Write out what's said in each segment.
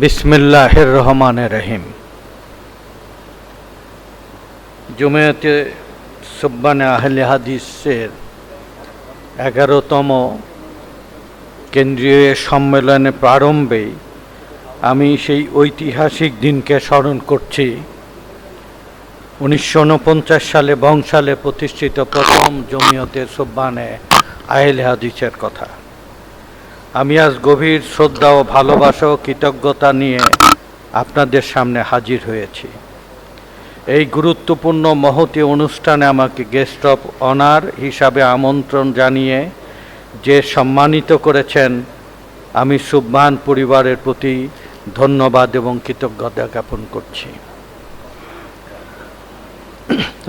বিসমিল্লাহির রহমান রহিম জুমেতে সুব্বানে আহলে হাদিসের এগারোতম কেন্দ্রীয় সম্মেলনে প্রারম্ভেই আমি সেই ঐতিহাসিক দিনকে স্মরণ করছি। উনিশশো উনপঞ্চাশ সালে বংশালে প্রতিষ্ঠিত প্রথম জমিয়তে সুব্বানে আহলে হাদিসের কথা। আমি আজ গভীর শ্রদ্ধা ও ভালোবাসা ও কৃতজ্ঞতা নিয়ে আপনাদের সামনে হাজির হয়েছি। এই গুরুত্বপূর্ণ মহতি অনুষ্ঠানে আমাকে গেস্ট অফ অনার হিসাবে আমন্ত্রণ জানিয়ে যে সম্মানিত করেছেন, আমি সুবমান পরিবারের প্রতি ধন্যবাদ এবং কৃতজ্ঞতা জ্ঞাপন করছি।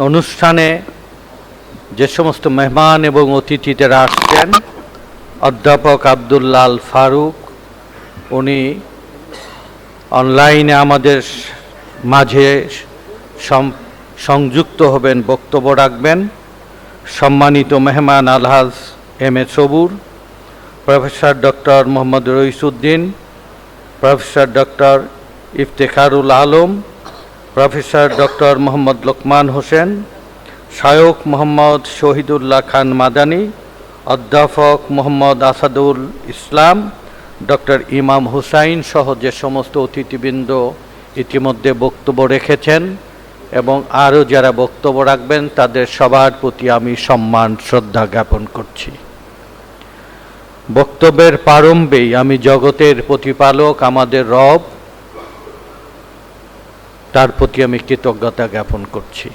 অনুষ্ঠানে যে সমস্ত মেহমান এবং অতিথিদের আসছেন অধ্যাপক আবদুল্লাল ফারুক, উনি অনলাইনে আমাদের মাঝে সংযুক্ত হবেন, বক্তব্য রাখবেন। সম্মানিত মেহমান Alhaj M A Sabur, professor doctor Mohammad Raisuddin, professor doctor Iftekharul Alam, professor doctor Mohammad Lokman Hossain Shaikh Mohammad Shahidullah Khan Madani অধ্যাপক মোহাম্মদ আসাদুল ইসলাম, ডক্টর ইমাম হুসাইন সহ যে সমস্ত অতিথিবৃন্দ ইতিমধ্যে বক্তব্য রেখেছেন এবং আরও যারা বক্তব্য রাখবেন, তাদের সবার প্রতি আমি সম্মান, শ্রদ্ধা জ্ঞাপন করছি। বক্তব্যের প্রারম্ভেই আমি জগতের প্রতিপালক, আমাদের রব, তার প্রতি আমি কৃতজ্ঞতা জ্ঞাপন করছি।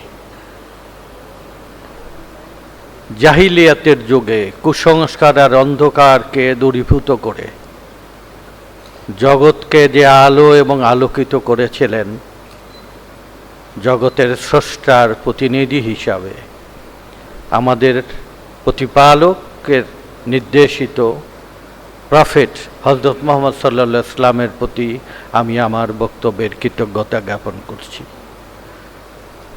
জাহিলিয়াতের যুগে কুসংস্কার আর অন্ধকারকে দূরীভূত করে। জগৎকে যে আলো এবং আলোকিত করেছিলেন, জগতের স্রষ্টার প্রতিনিধি হিসাবে, আমাদের প্রতিপালকের নির্দেশিত প্রফেট হজরত মোহাম্মদ সাল্লা ইসলামের প্রতি আমি আমার বক্তব্যের কৃতজ্ঞতা জ্ঞাপন করছি।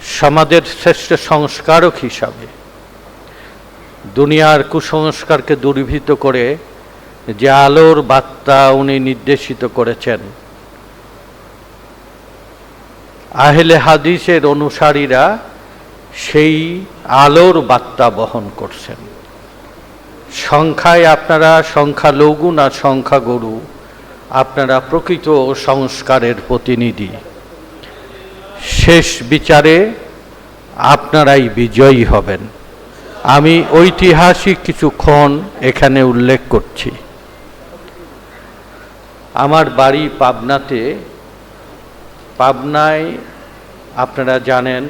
সমাজের শ্রেষ্ঠ সংস্কারক হিসাবে দুনিয়ার কুসংস্কারকে দূরীভূত করে যে আলোর বার্তা উনি নির্দেশিত করেছেন। আহলে হাদিসের অনুসারীরা সেই আলোর বার্তা বহন করছেন। সংখ্যায় আপনারা সংখ্যালঘু না সংখ্যাগরু, আপনারা প্রকৃত সংস্কারের প্রতিনিধি। শেষ বিচারে আপনারাই বিজয়ী হবেন। আমি ঐতিহাসিক কিছু ক্ষণ এখানে উল্লেখ করছি। আমার বাড়ি পাবনাতে। পাবনায় আপনারা জানেন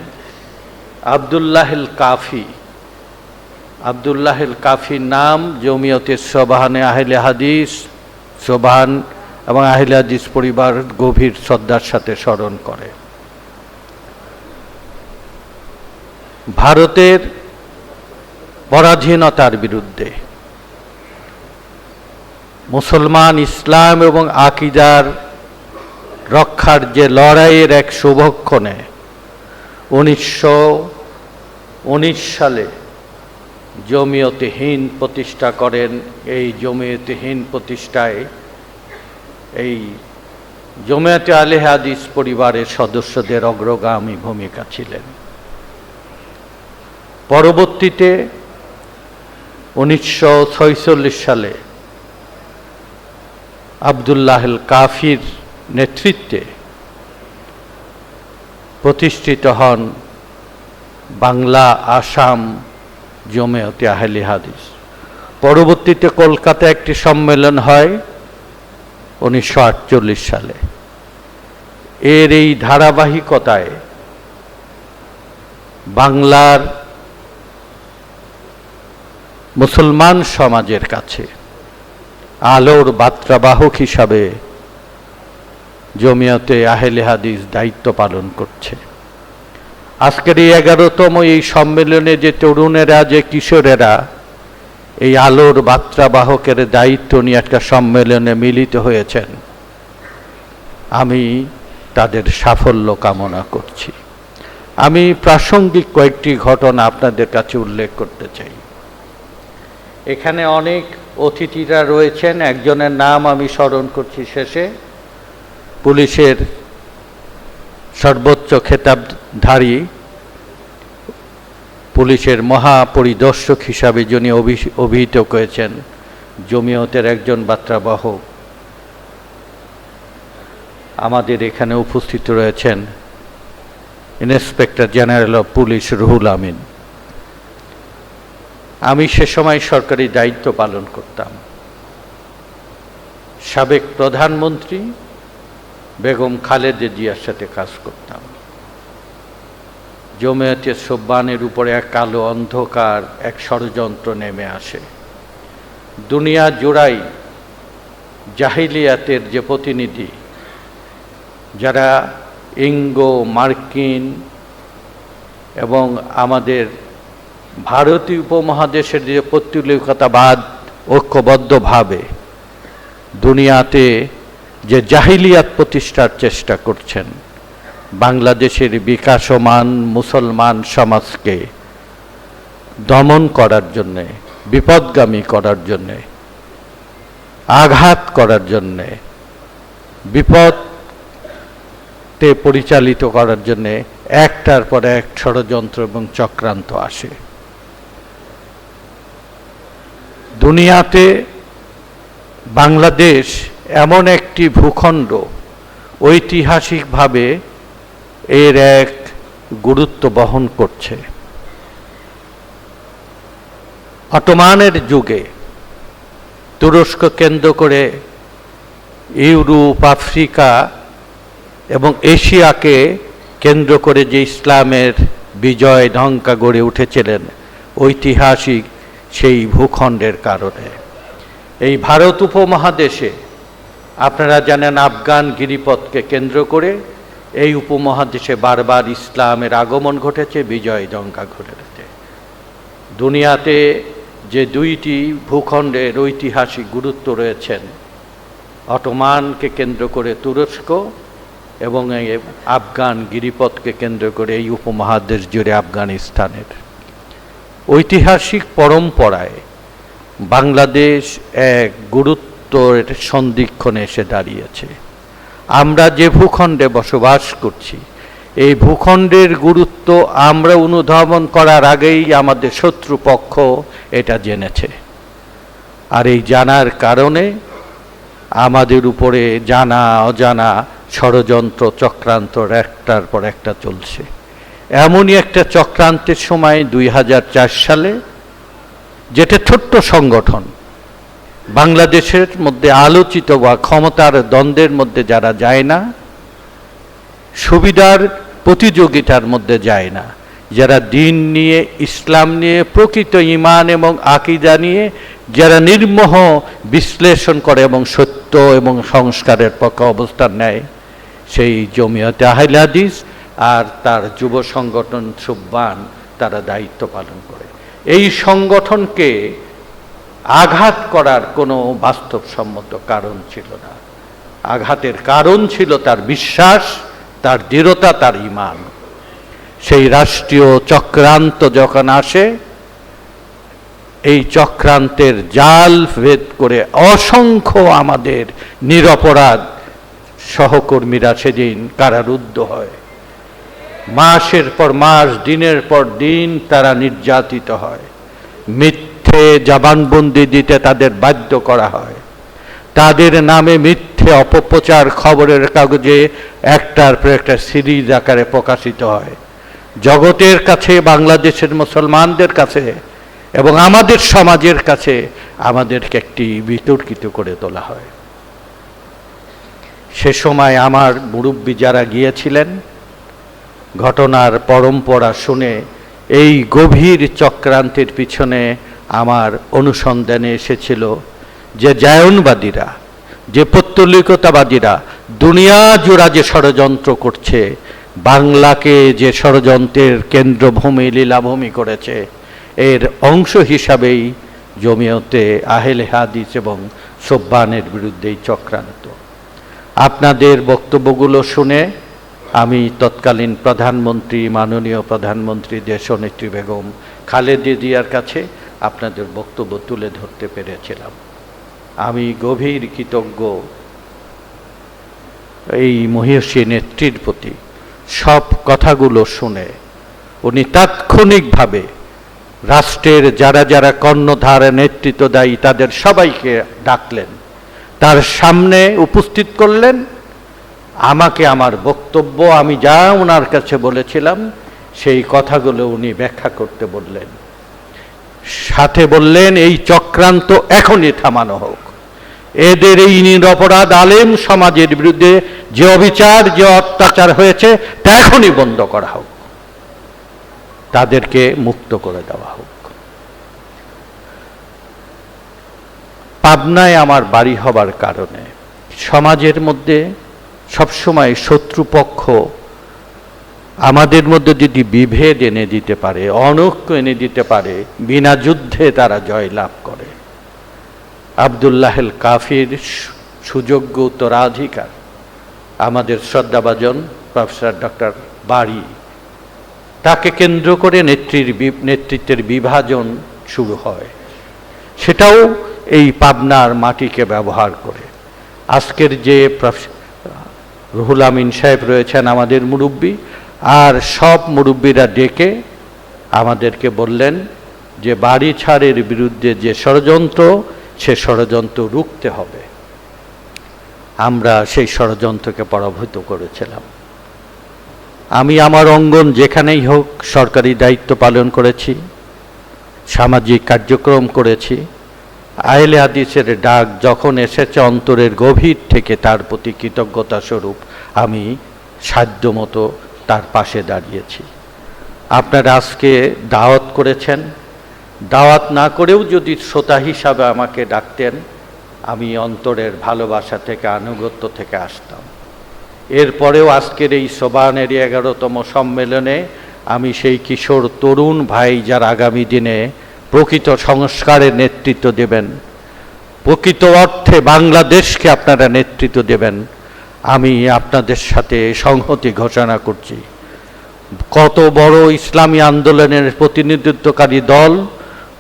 আবদুল্লাহিল কাফি। আবদুল্লাহিল কাফির নাম জমিয়তের সোবাহানে আহলে হাদিস, সোবাহান এবং আহলে হাদিস পরিবার গভীর শ্রদ্ধার সাথে স্মরণ করে। ভারতের পরাধীনতার বিরুদ্ধে। মুসলমান ইসলাম এবং আকিদার রক্ষার যে লড়াইয়ের এক শুভক্ষণে উনিশশো উনিশ সালে জমিয়তেহীন প্রতিষ্ঠা করেন। এই জমিয়তেহীন প্রতিষ্ঠায় এই জমিয়তে আলে হাদিস পরিবারের সদস্যদের অগ্রগামী ভূমিকা ছিলেন। পরবর্তীতে উনিশশো সালে আবদুল্লাহ কাফির নেতৃত্বে প্রতিষ্ঠিত হন বাংলা, আসাম, জমেয়তে আহলি হাদিস। পরবর্তীতে কলকাতায় একটি সম্মেলন হয় উনিশশো আটচল্লিশ সালে। এর এই ধারাবাহিকতায় বাংলার মুসলমান সমাজের কাছে আলোর বার্তাবাহক হিসাবে জমিয়তে আহেলে হাদিস দায়িত্ব পালন করছে। আজকের এই এগারোতম এই সম্মেলনে যে তরুণেরা, যে কিশোরেরা এই আলোর বার্তাবাহকের দায়িত্ব নিয়ে একটা সম্মেলনে মিলিত হয়েছেন, আমি তাদের সাফল্য কামনা করছি। আমি প্রাসঙ্গিক কয়েকটি ঘটনা আপনাদের কাছে উল্লেখ করতে চাই। এখানে অনেক অতিথিরা রয়েছেন, একজনের নাম আমি স্মরণ করছি শেষে। পুলিশের সর্বোচ্চ খেতাবধারী, পুলিশের মহাপরিদর্শক হিসাবে যিনি অভি- অভিহিত করেছেন, জমিয়তের একজন বার্তাবাহক আমাদের এখানে উপস্থিত রয়েছেন inspector general of police Ruhul Amin. আমি সে সময় সরকারি দায়িত্ব পালন করতাম। সাবেক প্রধানমন্ত্রী বেগম খালেদা জিয়ার সাথে কাজ করতাম। জমিয়তের সোব্বানের উপরে এক কালো অন্ধকার, এক ষড়যন্ত্র নেমে আসে। দুনিয়া জোড়াই জাহিলিয়াতের যে প্রতিনিধি, যারা ইঙ্গো, মার্কিন এবং আমাদের ভারতীয় উপমহাদেশের যে পৌত্তলিকতাবাদ ঐক্যবদ্ধভাবে দুনিয়াতে যে জাহিলিয়াত প্রতিষ্ঠার চেষ্টা করছেন, বাংলাদেশের বিকাশমান মুসলমান সমাজকে দমন করার জন্যে, বিপদগামী করার জন্যে, আঘাত করার জন্যে বিপদতে পরিচালিত করার জন্যে একটার পর এক ষড়যন্ত্র এবং চক্রান্ত আসে। দুনিয়াতে বাংলাদেশ এমন একটি ভূখণ্ড ঐতিহাসিকভাবে এর এক গুরুত্ব বহন করছে। অটোমানের যুগে তুরস্ক কেন্দ্র করে ইউরোপ, আফ্রিকা এবং এশিয়াকে কেন্দ্র করে যে ইসলামের বিজয় ঢঙ্কা গড়ে উঠেছিলেন ঐতিহাসিক সেই ভূখণ্ডের কারণে। এই ভারত উপমহাদেশে আপনারা জানেন আফগান গিরিপথকে কেন্দ্র করে এই উপমহাদেশে বারবার ইসলামের আগমন ঘটেছে, বিজয় দঙ্কা ঘটেছে। দুনিয়াতে যে দুইটি ভূখণ্ডের ঐতিহাসিক গুরুত্ব রয়েছেন, অটোমানকে কেন্দ্র করে তুরস্ক এবং এই আফগান গিরিপথকে কেন্দ্র করে এই উপমহাদেশ জুড়ে আফগানিস্তানের। ঐতিহাসিক পরম্পরায় বাংলাদেশ এক গুরুত্বের সন্ধিক্ষণে এসে দাঁড়িয়েছে। আমরা যে ভূখণ্ডে বসবাস করছি, এই ভূখণ্ডের গুরুত্ব আমরা অনুধাবন করার আগেই আমাদের শত্রুপক্ষ এটা জেনেছে। আর এই জানার কারণে আমাদের উপরে জানা অজানা ষড়যন্ত্র চক্রান্ত একটার পর একটা চলছে। এমনই একটা চক্রান্তের সময় দুই হাজার চার সালে, যেটা ছোট্ট সংগঠন, বাংলাদেশের মধ্যে আলোচিত বা ক্ষমতার দ্বন্দ্বের মধ্যে যারা যায় না, সুবিধার প্রতিযোগিতার মধ্যে যায় না, যারা দিন নিয়ে, ইসলাম নিয়ে, প্রকৃত ইমান এবং আকিদা নিয়ে, যারা নির্মোহ বিশ্লেষণ করে এবং সত্য এবং সংস্কারের পক্ষে অবস্থান নেয়, সেই জমিয়তে আহলে হাদিস আর তার যুব সংগঠন সুব্বান তারা দায়িত্ব পালন করে। এই সংগঠনকে আঘাত করার কোনো বাস্তবসম্মত কারণ ছিল না। আঘাতের কারণ ছিল তার বিশ্বাস, তার দৃঢ়তা, তার ইমান। সেই রাষ্ট্রীয় চক্রান্ত যখন আসে, এই চক্রান্তের জাল ভেদ করে অসংখ্য আমাদের নিরপরাধ সহকর্মীরা সেদিন কারারুদ্ধ হয়। মাসের পর মাস, দিনের পর দিন তারা নির্যাতিত হয়। মিথ্যে জবানবন্দি দিতে তাদের বাধ্য করা হয়। তাদের নামে মিথ্যে অপপ্রচার খবরের কাগজে একটার পর একটা সিরিজ আকারে প্রকাশিত হয়। জগতের কাছে, বাংলাদেশের মুসলমানদের কাছে এবং আমাদের সমাজের কাছে আমাদেরকে একটি বিতর্কিত করে তোলা হয়। সে সময় আমার মুরব্বী যারা গিয়েছিলেন ঘটনার পরম্পরা শুনে এই গভীর চক্রান্তের পিছনে আমার অনুসন্ধানে এসেছিল যে জায়নবাদীরা, যে পত্তলিকতাবাদীরা দুনিয়া জোড়া যে ষড়যন্ত্র করছে, বাংলাকে যে ষড়যন্ত্রের কেন্দ্রভূমি, লীলাভূমি করেছে, এর অংশ হিসাবেই জমিয়তে আহেলে হাদিস এবং সোব্বানের বিরুদ্ধেই চক্রান্ত। আপনাদের বক্তব্যগুলো শুনে আমি তৎকালীন প্রধানমন্ত্রী, মাননীয় প্রধানমন্ত্রী দেশনেত্রী বেগম খালেদা জিয়ার কাছে আপনাদের বক্তব্য তুলে ধরতে পেরেছিলাম। আমি গভীর কৃতজ্ঞ এই মহিষী নেত্রীর প্রতি। সব কথাগুলো শুনে উনি তাৎক্ষণিকভাবে রাষ্ট্রের যারা যারা কর্ণধার নেতৃত্ব দেয় তাদের সবাইকে ডাকলেন। তার সামনে উপস্থিত করলেন আমাকে আমার বক্তব্য আমি যা ওনার কাছে বলেছিলাম, সেই কথাগুলো উনি ব্যাখ্যা করতে বললেন। সাথে বললেন, এই চক্রান্ত এখনই থামানো হোক। এদের এই নিরপরাধ আলেম সমাজের বিরুদ্ধে যে অবিচার, যে অত্যাচার হয়েছে, তা এখনই বন্ধ করা হোক। তাদেরকে মুক্ত করে দেওয়া হোক। পাবনায় আমার বাড়ি হবার কারণে সমাজের মধ্যে সবসময় শত্রুপক্ষ আমাদের মধ্যে যদি বিভেদ এনে দিতে পারে, অনৈক্য এনে দিতে পারে, বিনা যুদ্ধে তারা জয়লাভ করে। আবদুল্লাহেল কাফির সুযোগ্য উত্তরাধিকার আমাদের শ্রদ্ধাভাজন প্রফেসর ডক্টর বাড়ি তাকে কেন্দ্র করে নেত্রীর নেতৃত্বের বিভাজন শুরু হয়। সেটাও এই পাবনার মাটিকে ব্যবহার করে। আজকের যে রুহুল আমিন সাহেব রয়েছেন আমাদের মুরব্বী। আর সব মুরব্বীরা ডেকে আমাদেরকে বললেন যে বাড়ি ছাড়ের বিরুদ্ধে যে ষড়যন্ত্র, সে ষড়যন্ত্র রুখতে হবে। আমরা সেই ষড়যন্ত্রকে পরাভূত করেছিলাম। আমি আমার অঙ্গন যেখানেই হোক সরকারি দায়িত্ব পালন করেছি, সামাজিক কার্যক্রম করেছি আহলে হাদিসের ডাক যখন এসেছে অন্তরের গভীর থেকে, তার প্রতি কৃতজ্ঞতা স্বরূপ আমি সাধ্যমতো তার পাশে দাঁড়িয়েছি। আপনারা আজকে দাওয়াত করেছেন। দাওয়াত না করেও যদি শ্রোতা হিসাবে আমাকে ডাকতেন, আমি অন্তরের ভালোবাসা থেকে, আনুগত্য থেকে আসতাম। এরপরেও আজকের এই সোবানের এগারোতম সম্মেলনে আমি সেই কিশোর তরুণ ভাই, যার আগামী দিনে প্রকৃত সংস্কারের নেতৃত্ব দেবেন। প্রকৃত অর্থে বাংলাদেশকে আপনারা নেতৃত্ব দেবেন। আমি আপনাদের সাথে সংহতি ঘোষণা করছি। কত বড় ইসলামী আন্দোলনের প্রতিনিধিত্বকারী দল,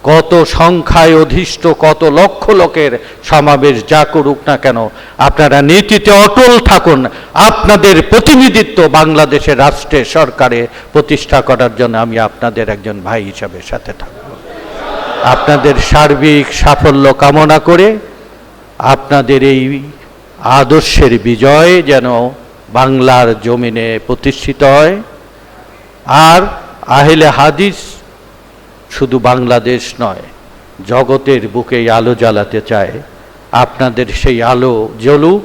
কত সংখ্যায় অধিষ্ঠ, কত লক্ষ লোকের সমাবেশ যা করুক না কেন, আপনারা নীতিতে অটল থাকুন। আপনাদের প্রতিনিধিত্ব বাংলাদেশের রাষ্ট্রে সরকারে প্রতিষ্ঠা করার জন্য আমি আপনাদের একজন ভাই হিসাবে সাথে থাকব। আপনাদের সার্বিক সাফল্য কামনা করে আপনাদের এই আদর্শের বিজয় যেন বাংলার জমিনে প্রতিষ্ঠিত হয়। আর আহেলে হাদিস শুধু বাংলাদেশ নয়, জগতের বুকে আলো জ্বালাতে চায়। আপনাদের সেই আলো জ্বলুক।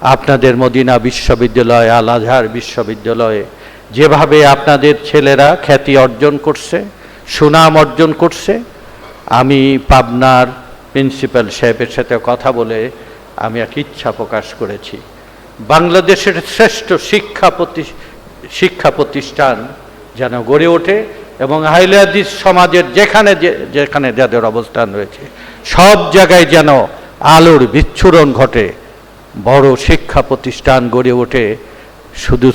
আপনাদের মদিনা বিশ্ববিদ্যালয়, আল আজহার বিশ্ববিদ্যালয়ে যেভাবে আপনাদের ছেলেরা খ্যাতি অর্জন করছে সুনাম অর্জন করছে। আমি পাবনার প্রিন্সিপাল সাহেবের সাথে কথা বলে আমি এক ইচ্ছা প্রকাশ করেছি। বাংলাদেশের শ্রেষ্ঠ শিক্ষা প্রতি, শিক্ষা প্রতিষ্ঠান যেন গড়ে ওঠে এবং আহলে হাদিস সমাজের যেখানে যেখানে যাদের অবস্থান রয়েছে, সব জায়গায় যেন আলোর বিচ্ছুরণ ঘটে, বড় শিক্ষা প্রতিষ্ঠান গড়ে ওঠে। শুধু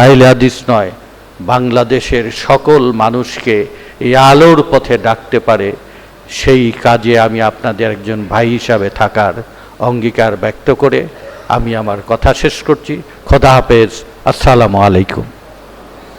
আহলে হাদিস নয়, বাংলাদেশের সকল মানুষকে এই আলোর পথে ডাকতে পারে, সেই কাজে আমি আপনাদের একজন ভাই হিসাবে থাকার অঙ্গীকার ব্যক্ত করে আমি আমার কথা শেষ করছি। খোদা হাফেজ। আসসালামু আলাইকুম।